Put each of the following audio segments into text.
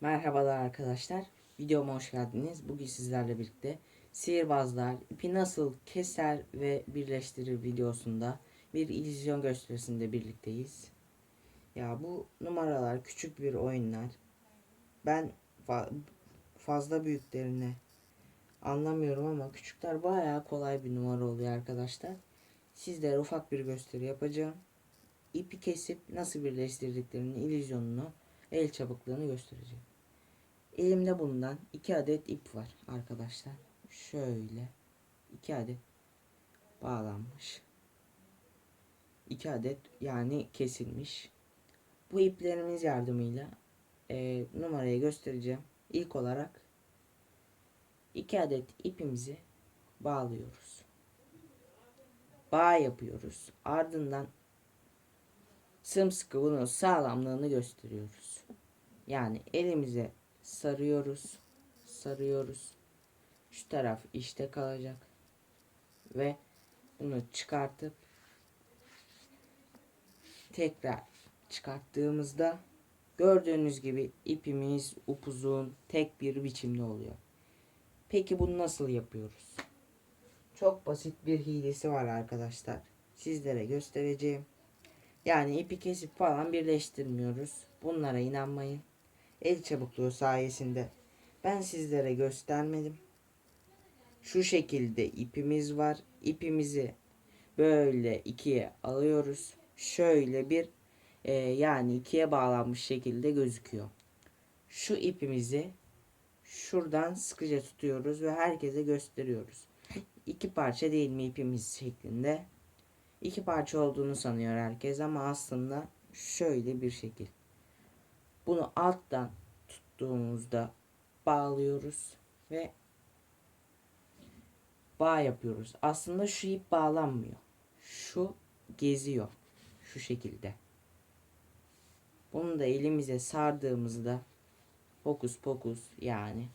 Merhabalar arkadaşlar. Videoma hoş geldiniz. Bugün sizlerle birlikte sihirbazlar ipi nasıl keser ve birleştirir videosunda bir illüzyon gösterisinde birlikteyiz. Ya bu numaralar küçük bir oyunlar. Ben fa- fazla büyüklerini anlamıyorum ama küçükler bayağı kolay bir numara oluyor arkadaşlar. Sizlere ufak bir gösteri yapacağım. İpi kesip nasıl birleştirdiklerini, illüzyonunu, el çabukluğunu göstereceğim. Elimde bulunan iki adet ip var arkadaşlar. Şöyle iki adet bağlanmış. İki adet yani kesilmiş. Bu iplerimiz yardımıyla e, numarayı göstereceğim. İlk olarak iki adet ipimizi bağlıyoruz. Bağ yapıyoruz. Ardından sımsıkı bunun sağlamlığını gösteriyoruz. Yani elimize sarıyoruz. Sarıyoruz. Şu taraf işte kalacak. Ve bunu çıkartıp tekrar çıkarttığımızda gördüğünüz gibi ipimiz upuzun tek bir biçimde oluyor. Peki bunu nasıl yapıyoruz? Çok basit bir hilesi var arkadaşlar. Sizlere göstereceğim. Yani ipi kesip falan birleştirmiyoruz. Bunlara inanmayın. El çabukluğu sayesinde ben sizlere göstermedim. Şu şekilde ipimiz var. İpimizi böyle ikiye alıyoruz. Şöyle bir e, yani ikiye bağlanmış şekilde gözüküyor. Şu ipimizi şuradan sıkıca tutuyoruz ve herkese gösteriyoruz. İki parça değil mi ipimiz şeklinde. İki parça olduğunu sanıyor herkes ama aslında şöyle bir şekil. Bunu alttan tuttuğumuzda bağlıyoruz ve bağ yapıyoruz. Aslında şu ip bağlanmıyor. Şu geziyor. Şu şekilde. Bunu da elimize sardığımızda fokus pokus yani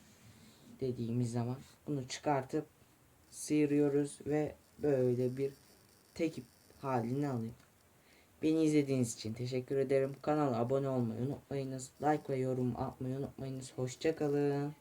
dediğimiz zaman bunu çıkartıp sıyırıyoruz ve böyle bir tek ip halini alıyor. Beni izlediğiniz için teşekkür ederim. Kanala abone olmayı unutmayınız. Like ve yorum atmayı unutmayınız. Hoşçakalın.